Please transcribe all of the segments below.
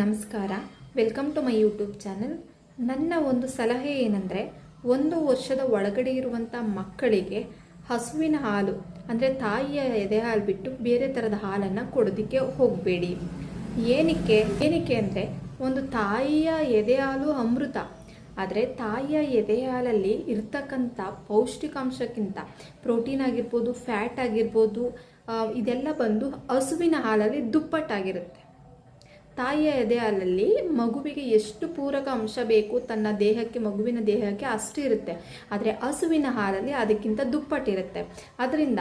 ನಮಸ್ಕಾರ. Welcome to my YouTube channel. ನನ್ನ ಒಂದು ಸಲಹೆ ಏನಂದರೆ, ಒಂದು ವರ್ಷದ ಒಳಗಡೆ ಇರುವಂಥ ಮಕ್ಕಳಿಗೆ ಹಸುವಿನ ಹಾಲು, ಅಂದರೆ ತಾಯಿಯ ಎದೆ ಹಾಲು ಬಿಟ್ಟು ಬೇರೆ ಥರದ ಹಾಲನ್ನು ಕೊಡೋದಕ್ಕೆ ಹೋಗಬೇಡಿ. ಏನಕ್ಕೆ? ಏನಕ್ಕೆ ಅಂದರೆ, ಒಂದು ತಾಯಿಯ ಎದೆ ಹಾಲು ಅಮೃತ, ಆದರೆ ತಾಯಿಯ ಎದೆ ಹಾಲಲ್ಲಿ ಇರ್ತಕ್ಕಂಥ ಪೌಷ್ಟಿಕಾಂಶಕ್ಕಿಂತ ಪ್ರೋಟೀನ್ ಆಗಿರ್ಬೋದು, ಫ್ಯಾಟ್ ಆಗಿರ್ಬೋದು ಇದೆಲ್ಲ ಬಂದು ಹಸುವಿನ ಹಾಲಲ್ಲಿ ದುಪ್ಪಟ್ಟಾಗಿರುತ್ತೆ. ತಾಯಿಯ ಎದೆ ಹಾಲಲ್ಲಿ ಮಗುವಿಗೆ ಎಷ್ಟು ಪೂರಕ ಅಂಶ ಬೇಕು, ತನ್ನ ದೇಹಕ್ಕೆ, ಮಗುವಿನ ದೇಹಕ್ಕೆ ಅಷ್ಟು ಇರುತ್ತೆ. ಆದರೆ ಹಸುವಿನ ಹಾಲಲ್ಲಿ ಅದಕ್ಕಿಂತ ದುಪ್ಪಟ್ಟಿರುತ್ತೆ ಅದರಿಂದ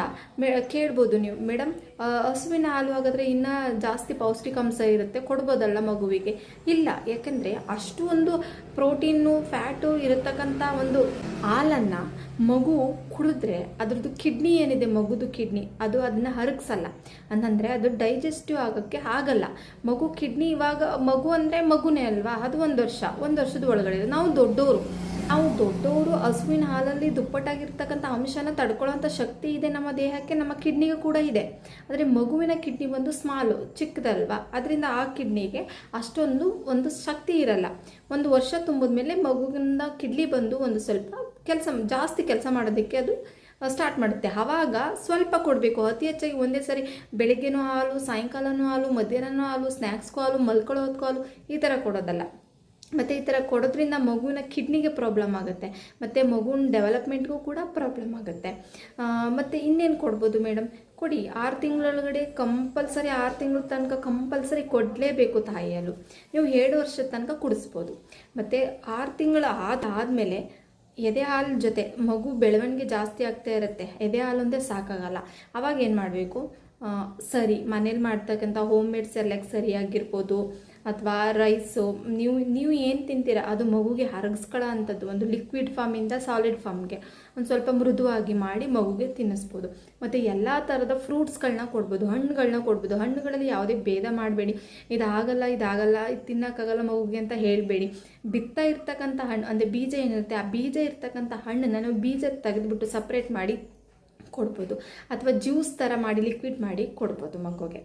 ಕೇಳ್ಬೋದು ನೀವು ಮೇಡಮ್ ಹಸುವಿನ ಹಾಲು ಹಾಗಾದರೆ ಇನ್ನೂ ಜಾಸ್ತಿ ಪೌಷ್ಟಿಕಾಂಶ ಇರುತ್ತೆ, ಕೊಡ್ಬೋದಲ್ಲ ಮಗುವಿಗೆ? ಇಲ್ಲ, ಯಾಕೆಂದರೆ ಅಷ್ಟು ಒಂದು ಪ್ರೋಟೀನು, ಫ್ಯಾಟು ಇರತಕ್ಕಂಥ ಒಂದು ಹಾಲನ್ನು ಮಗು ಕುಡಿದ್ರೆ ಅದ್ರದ್ದು ಕಿಡ್ನಿ ಏನಿದೆ, ಮಗುದು ಕಿಡ್ನಿ, ಅದು ಅದನ್ನ ಹರಗಿಸಲ್ಲ. ಅಂತಂದರೆ ಅದು ಡೈಜೆಸ್ಟಿವ್ ಆಗೋಕ್ಕೆ ಆಗಲ್ಲ. ಮಗು ಕಿಡ್ನಿ ಇವಾಗ, ಮಗು ಅಂದರೆ ಮಗುನೇ ಅಲ್ವಾ? ಅದು ಒಂದು ವರ್ಷ, ಒಂದು ವರ್ಷದ ಒಳಗಡೆ. ನಾವು ದೊಡ್ಡವರು ನಾವು ದೊಡ್ಡವರು ಹಸುವಿನ ಹಾಲಲ್ಲಿ ದುಪ್ಪಟ್ಟಾಗಿರ್ತಕ್ಕಂಥ ಅಂಶನ ತಡ್ಕೊಳ್ಳೋಂಥ ಶಕ್ತಿ ಇದೆ ನಮ್ಮ ದೇಹಕ್ಕೆ, ನಮ್ಮ ಕಿಡ್ನಿಗೂ ಕೂಡ ಇದೆ. ಆದರೆ ಮಗುವಿನ ಕಿಡ್ನಿ ಒಂದು ಸ್ಮಾಲು, ಚಿಕ್ಕದಲ್ವಾ? ಅದರಿಂದ ಆ ಕಿಡ್ನಿಗೆ ಅಷ್ಟೊಂದು ಒಂದು ಶಕ್ತಿ ಇರಲ್ಲ. ಒಂದು ವರ್ಷ ತುಂಬಿದ ಮೇಲೆ ಮಗುವಿನ ಕಿಡ್ನಿ ಬಂದು ಒಂದು ಸ್ವಲ್ಪ ಕೆಲಸ, ಜಾಸ್ತಿ ಕೆಲಸ ಮಾಡೋದಕ್ಕೆ ಅದು ಸ್ಟಾರ್ಟ್ ಮಾಡುತ್ತೆ. ಆವಾಗ ಸ್ವಲ್ಪ ಕೊಡಬೇಕು. ಅತಿ ಹೆಚ್ಚಾಗಿ ಒಂದೇ ಸರಿ ಬೆಳಿಗ್ಗೆನೂ ಹಾಲು, ಸಾಯಂಕಾಲನೂ ಹಾಲು, ಮಧ್ಯಾಹ್ನನೂ ಹಾಲು ಸ್ನ್ಯಾಕ್ಸ್ಗೂ ಹಾಲು ಮಲ್ಕೊಳ್ಳೋದಕ್ಕೂ ಹಾಲು ಈ ಥರ ಕೊಡೋದಲ್ಲ. ಮತ್ತು ಈ ಥರ ಕೊಡೋದ್ರಿಂದ ಮಗುವಿನ ಕಿಡ್ನಿಗೆ ಪ್ರಾಬ್ಲಮ್ ಆಗುತ್ತೆ. ಮತ್ತು ಮಗುವಿನ ಡೆವಲಪ್ಮೆಂಟ್ಗೂ ಕೂಡ ಪ್ರಾಬ್ಲಮ್ ಆಗುತ್ತೆ. ಮತ್ತು ಇನ್ನೇನು ಕೊಡ್ಬೋದು ಮೇಡಮ್ ಕೊಡಿ, ಆರು ತಿಂಗಳೊಳಗಡೆ ಕಂಪಲ್ಸರಿ ಆರು ತಿಂಗಳ ತನಕ ಕಂಪಲ್ಸರಿ ಕೊಡಲೇಬೇಕು ತಾಯಿಯಲ್ಲೂ. ನೀವು ಎರಡು ವರ್ಷದ ತನಕ ಕುಡಿಸ್ಬೋದು. ಮತ್ತು ಆರು ತಿಂಗಳು ಆದಾದಮೇಲೆ ಎದೆ ಹಾಲು ಜೊತೆ ಮಗು ಬೆಳವಣಿಗೆ ಜಾಸ್ತಿ ಆಗ್ತಾ ಇರುತ್ತೆ, ಎದೆ ಹಾಲು ಅಂದರೆ ಸಾಕಾಗಲ್ಲ. ಅವಾಗ ಏನು ಮಾಡಬೇಕು? ಸರಿ, ಮನೇಲಿ ಮಾಡ್ತಕ್ಕಂಥ ಹೋಮ್ ಮೇಡ್ ಸೆರ್ಲೆಕ್ ಸರಿ ಆಗಿರ್ಬೋದು ಅಥವಾ ರೈಸು, ನೀವು ನೀವು ಏನು ತಿಂತೀರ? ಅದು ಮಗುಗೆ ಹರಗಿಸ್ಕೊಳ್ಳೋ ಅಂಥದ್ದು. ಒಂದು ಲಿಕ್ವಿಡ್ ಫಾರ್ಮಿಂದ ಸಾಲಿಡ್ ಫಾರ್ಮ್ಗೆ ಒಂದು ಸ್ವಲ್ಪ ಮೃದುವಾಗಿ ಮಾಡಿ ಮಗುಗೆ ತಿನ್ನಿಸ್ಬೋದು. ಮತ್ತು ಎಲ್ಲ ಥರದ ಫ್ರೂಟ್ಸ್ಗಳನ್ನ ಕೊಡ್ಬೋದು. ಹಣ್ಣುಗಳನ್ನ ಕೊಡ್ಬೋದು. ಹಣ್ಣುಗಳಲ್ಲಿ ಯಾವುದೇ ಭೇದ ಮಾಡಬೇಡಿ. ಇದಾಗಲ್ಲ ಇದಾಗಲ್ಲ, ಇದು ತಿನ್ನೋಕ್ಕಾಗಲ್ಲ ಮಗುಗೆ ಅಂತ ಹೇಳಬೇಡಿ. ಬಿತ್ತಾ ಇರ್ತಕ್ಕಂಥ ಹಣ್ಣು, ಅಂದರೆ ಬೀಜ ಏನಿರುತ್ತೆ, ಆ ಬೀಜ ಇರ್ತಕ್ಕಂಥ ಹಣ್ಣನ್ನು ನಾವು ಬೀಜ ತೆಗೆದುಬಿಟ್ಟು ಸಪ್ರೇಟ್ ಮಾಡಿ ಕೊಡ್ಬೋದು. ಅಥವಾ ಜ್ಯೂಸ್ ಥರ ಮಾಡಿ ಲಿಕ್ವಿಡ್ ಮಾಡಿ ಕೊಡ್ಬೋದು ಮಗುಗೆ.